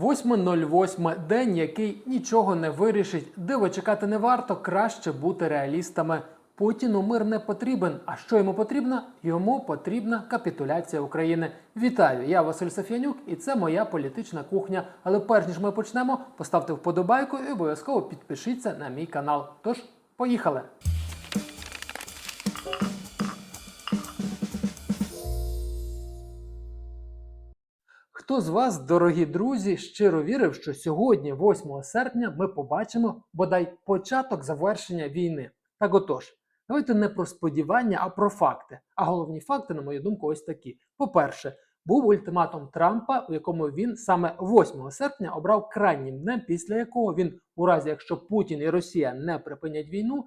8.08 день, який нічого не вирішить. Диво чекати не варто, краще бути реалістами. Путіну мир не потрібен. А що йому потрібно? Йому потрібна капітуляція України. Вітаю! Я Василь Софіянюк, і це моя політична кухня. Але перш ніж ми почнемо, поставте вподобайку і обов'язково підпишіться на мій канал. Тож, поїхали! Хто з вас, дорогі друзі, щиро вірив, що сьогодні, 8 серпня, ми побачимо бодай початок завершення війни? Так отож, давайте не про сподівання, а про факти. А головні факти, на мою думку, ось такі: по-перше, був ультиматум Трампа, у якому він саме 8 серпня обрав крайнім днем, після якого він, у разі якщо Путін і Росія не припинять війну,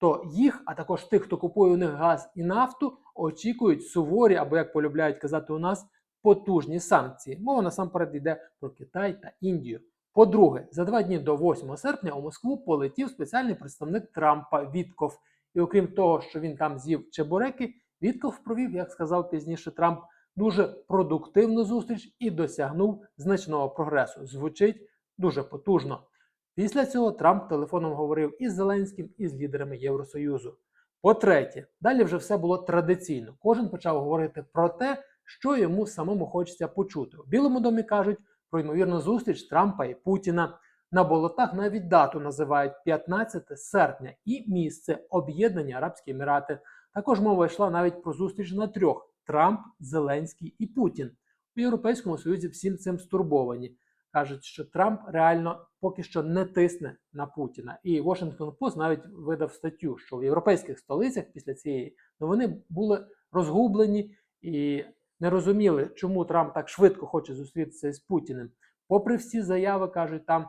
то їх, а також тих, хто купує у них газ і нафту, очікують суворі, або як полюбляють казати у нас, потужні санкції. Мова насамперед йде про Китай та Індію. По-друге, за два дні до 8 серпня у Москву полетів спеціальний представник Трампа Вітков. І окрім того, що він там з'їв чебуреки, Вітков провів, як сказав пізніше Трамп, дуже продуктивну зустріч і досягнув значного прогресу. Звучить дуже потужно. Після цього Трамп телефоном говорив із Зеленським, і з лідерами Євросоюзу. По-третє, далі вже все було традиційно. Кожен почав говорити про те, що йому самому хочеться почути. У Білому домі кажуть про ймовірну зустріч Трампа і Путіна. На болотах навіть дату називають 15 серпня і місце об'єднання Арабські Емірати. Також мова йшла навіть про зустріч на трьох: Трамп, Зеленський і Путін. У Європейському Союзі всім цим стурбовані. Кажуть, що Трамп реально поки що не тисне на Путіна. І Washington Post навіть видав статтю, що в європейських столицях після цієї новини були розгублені і не розуміли, чому Трамп так швидко хоче зустрітися із Путіним. Попри всі заяви, кажуть, там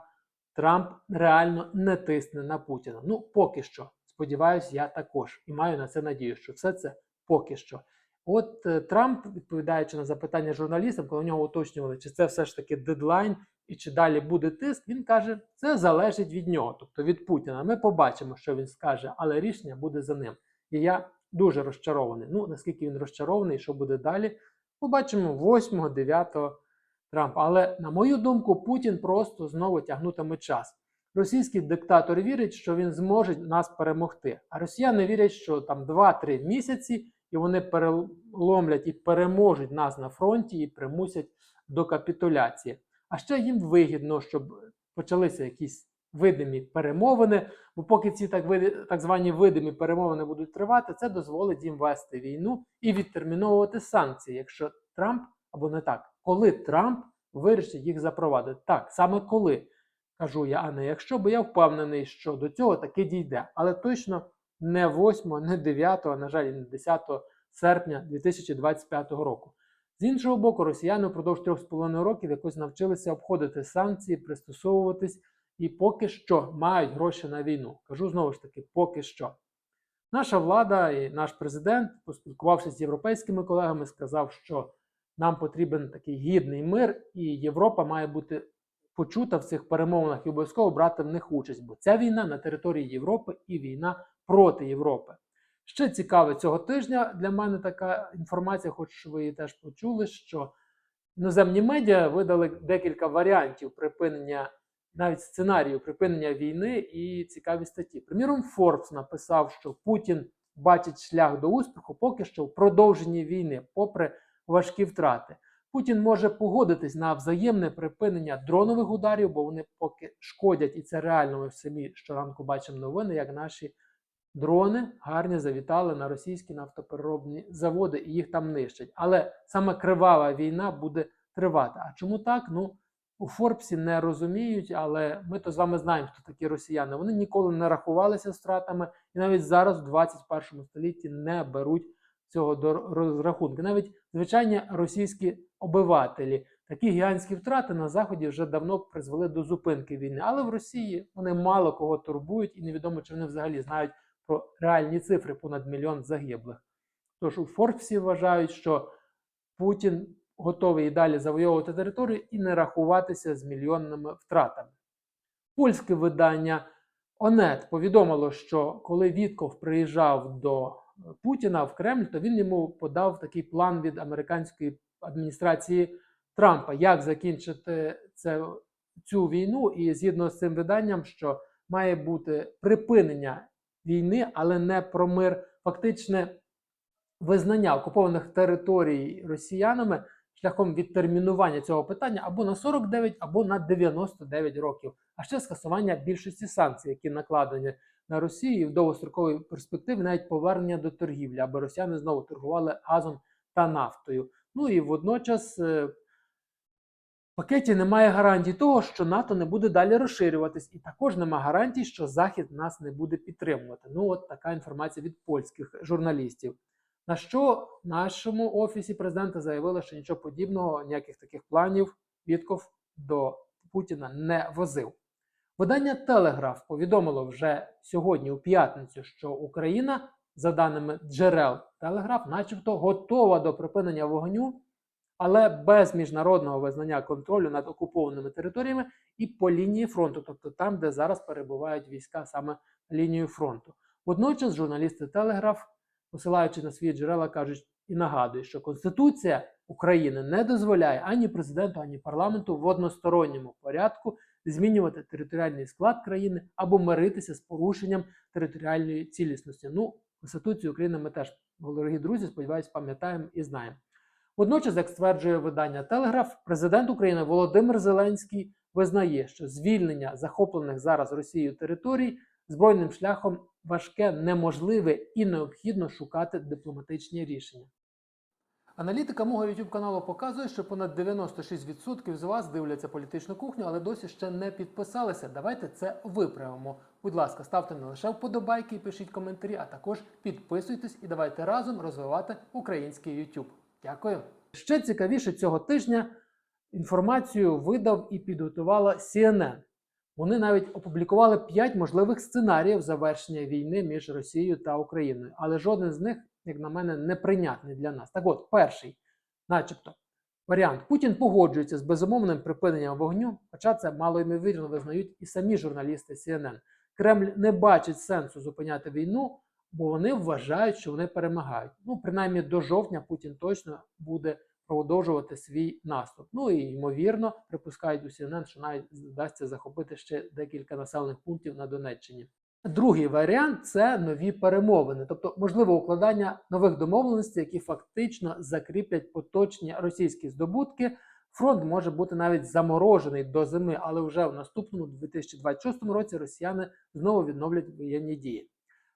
Трамп реально не тисне на Путіна. Ну, поки що. Сподіваюсь, я також і маю на це надію, що все це поки що. От е, Трамп, відповідаючи на запитання журналістам, коли у нього уточнювали, чи це все ж таки дедлайн і чи далі буде тиск, він каже, це залежить від нього, тобто від Путіна. Ми побачимо, що він скаже, але рішення буде за ним. І я дуже розчарований. Ну, наскільки він розчарований, що буде далі, побачимо 8, 9 Трампа. Але, на мою думку, Путін просто знову тягнутиме час. Російський диктатор вірить, що він зможе нас перемогти. А росіяни вірять, що там 2-3 місяці і вони переломлять і переможуть нас на фронті і примусять до капітуляції. А ще їм вигідно, щоб почалися якісь видимі перемовини. Бо поки ці так так звані видимі перемовини будуть тривати, це дозволить їм вести війну і відтерміновувати санкції, якщо Трамп або не так, коли Трамп вирішить їх запровадити. Так, саме коли кажу я, а не якщо, бо я впевнений, що до цього таки дійде, але точно не 8, не 9, а на жаль, не 10 серпня 2025 року. З іншого боку, росіяни впродовж 3,5 років якось навчилися обходити санкції, пристосовуватись і поки що мають гроші на війну. Кажу знову ж таки, поки що. Наша влада і наш президент, поспілкувавшись з європейськими колегами, сказав, що нам потрібен такий гідний мир, і Європа має бути почута в цих перемовинах і обов'язково брати в них участь, бо ця війна на території Європи і війна проти Європи. Ще цікаве цього тижня для мене така інформація, хоч ви її теж почули, що іноземні медіа видали декілька варіантів припинення, навіть сценарію припинення війни і цікаві статті. Приміром, Forbes написав, що Путін бачить шлях до успіху поки що в продовженні війни, попри важкі втрати. Путін може погодитись на взаємне припинення дронових ударів, бо вони поки шкодять, і це реально ми самі щоранку бачимо новини, як наші дрони гарні завітали на російські нафтопереробні заводи і їх там нищать. Але саме кривава війна буде тривати. А чому так? Ну у Форбсі не розуміють, але ми то з вами знаємо, хто такі росіяни. Вони ніколи не рахувалися втратами, і навіть зараз, в 21 столітті, не беруть цього до розрахунку. Навіть звичайні російські обивателі. Такі гігантські втрати на Заході вже давно призвели до зупинки війни. Але в Росії вони мало кого турбують, і невідомо, чи вони взагалі знають про реальні цифри понад мільйон загиблих. Тож у Форбсі вважають, що Путін готовий і далі завойовувати територію і не рахуватися з мільйонними втратами. Польське видання ОНЕТ повідомило, що коли Вітков приїжджав до Путіна в Кремль, то він йому подав такий план від американської адміністрації Трампа, як закінчити це, цю війну, і згідно з цим виданням, що має бути припинення війни, але не про мир, фактичне визнання окупованих територій росіянами шляхом відтермінування цього питання або на 49, або на 99 років, а ще скасування більшості санкцій, які накладені на Росію і в довгостроковій перспективі навіть повернення до торгівлі, аби росіяни знову торгували газом та нафтою. Ну і водночас е, в пакеті немає гарантій того, що НАТО не буде далі розширюватись, і також немає гарантій, що Захід нас не буде підтримувати. Ну, от така інформація від польських журналістів. На що в нашому офісі президента заявили, що нічого подібного, ніяких таких планів Вітков до Путіна не возив. Видання Телеграф повідомило вже сьогодні, у п'ятницю, що Україна, за даними джерел Телеграф, начебто готова до припинення вогню, але без міжнародного визнання контролю над окупованими територіями і по лінії фронту, тобто там, де зараз перебувають війська саме лінією фронту. Водночас журналісти Телеграф, посилаючи на свої джерела, кажуть і нагадують, що Конституція України не дозволяє ані президенту, ані парламенту в односторонньому порядку змінювати територіальний склад країни або миритися з порушенням територіальної цілісності. Ну, Конституцію України ми теж, дорогі друзі, сподіваюся, пам'ятаємо і знаємо. Водночас, як стверджує видання Телеграф, президент України Володимир Зеленський визнає, що звільнення захоплених зараз Росією територій збройним шляхом важке, неможливе і необхідно шукати дипломатичні рішення. Аналітика мого YouTube каналу показує, що понад 96% з вас дивляться політичну кухню, але досі ще не підписалися. Давайте це виправимо. Будь ласка, ставте не лише вподобайки і пишіть коментарі, а також підписуйтесь і давайте разом розвивати український YouTube. Дякую. Ще цікавіше цього тижня інформацію видав і підготувала CNN. Вони навіть опублікували 5 можливих сценаріїв завершення війни між Росією та Україною, але жоден з них, як на мене, неприйнятний для нас. Так от, перший, начебто, варіант: Путін погоджується з безумовним припиненням вогню, хоча це малоймовірно визнають і самі журналісти CNN. Кремль не бачить сенсу зупиняти війну, бо вони вважають, що вони перемагають. Ну, принаймні до жовтня Путін точно буде продовжувати свій наступ. Ну і ймовірно, припускають у CNN, що навіть вдасться захопити ще декілька населених пунктів на Донеччині. Другий варіант це нові перемовини, тобто можливе укладання нових домовленостей, які фактично закріплять поточні російські здобутки. Фронт може бути навіть заморожений до зими, але вже в наступному 2026 році росіяни знову відновлять воєнні дії.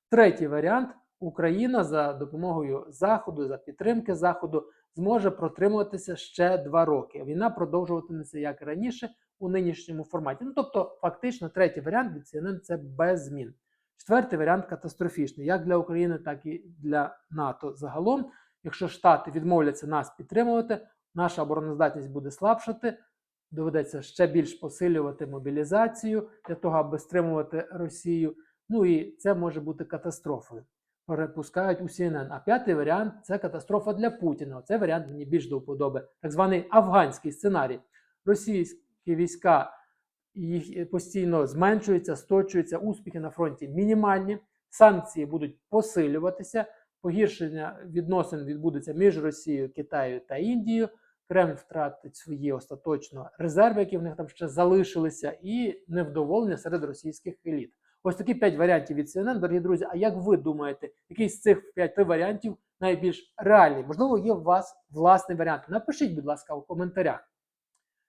Третій варіант: Україна за допомогою Заходу, за підтримки Заходу зможе протримуватися ще два роки. Війна продовжуватиметься як раніше у нинішньому форматі. Ну тобто, фактично, третій варіант від CNN – це без змін. Четвертий варіант катастрофічний, як для України, так і для НАТО загалом. Якщо Штати відмовляться нас підтримувати, наша обороноздатність буде слабшати. Доведеться ще більш посилювати мобілізацію для того, аби стримувати Росію. Ну і це може бути катастрофою. Перепускають у CNN. А п'ятий варіант це катастрофа для Путіна. Цей варіант мені більш до вподоби. Так званий афганський сценарій. Російські війська їх постійно зменшуються, сточуються, успіхи на фронті мінімальні, санкції будуть посилюватися, погіршення відносин відбудеться між Росією, Китаєю та Індією. Кремль втратить свої остаточно резерви, які в них там ще залишилися, і невдоволення серед російських еліт. Ось такі п'ять варіантів від CNN, дорогі друзі. А як ви думаєте, який з цих п'яти варіантів найбільш реальний? Можливо, є у вас власний варіант? Напишіть, будь ласка, у коментарях.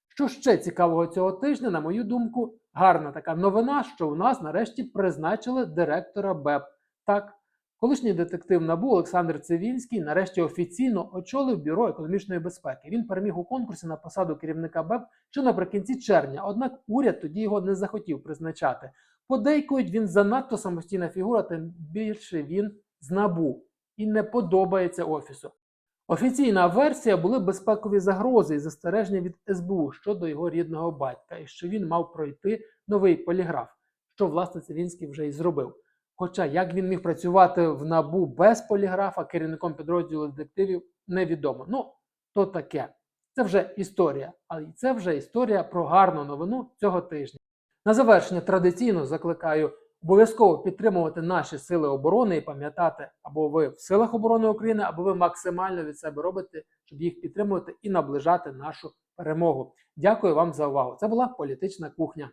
Що ще цікавого цього тижня, на мою думку, гарна така новина, що у нас нарешті призначили директора БЕП. Так, колишній детектив НАБУ Олександр Цивінський нарешті офіційно очолив бюро економічної безпеки. Він переміг у конкурсі на посаду керівника БЕП ще наприкінці червня. Однак уряд тоді його не захотів призначати. Подейкують він занадто самостійна фігура, тим більше він з НАБУ і не подобається офісу. Офіційна версія були безпекові загрози і застереження від СБУ щодо його рідного батька, і що він мав пройти новий поліграф, що власне Цивінський вже і зробив. Хоча як він міг працювати в набу без поліграфа керівником підрозділу детективів, невідомо. Ну, то таке. Це вже історія, але це вже історія про гарну новину цього тижня. На завершення традиційно закликаю обов'язково підтримувати наші сили оборони і пам'ятати, або ви в силах оборони України, або ви максимально від себе робите, щоб їх підтримувати і наближати нашу перемогу. Дякую вам за увагу. Це була політична кухня.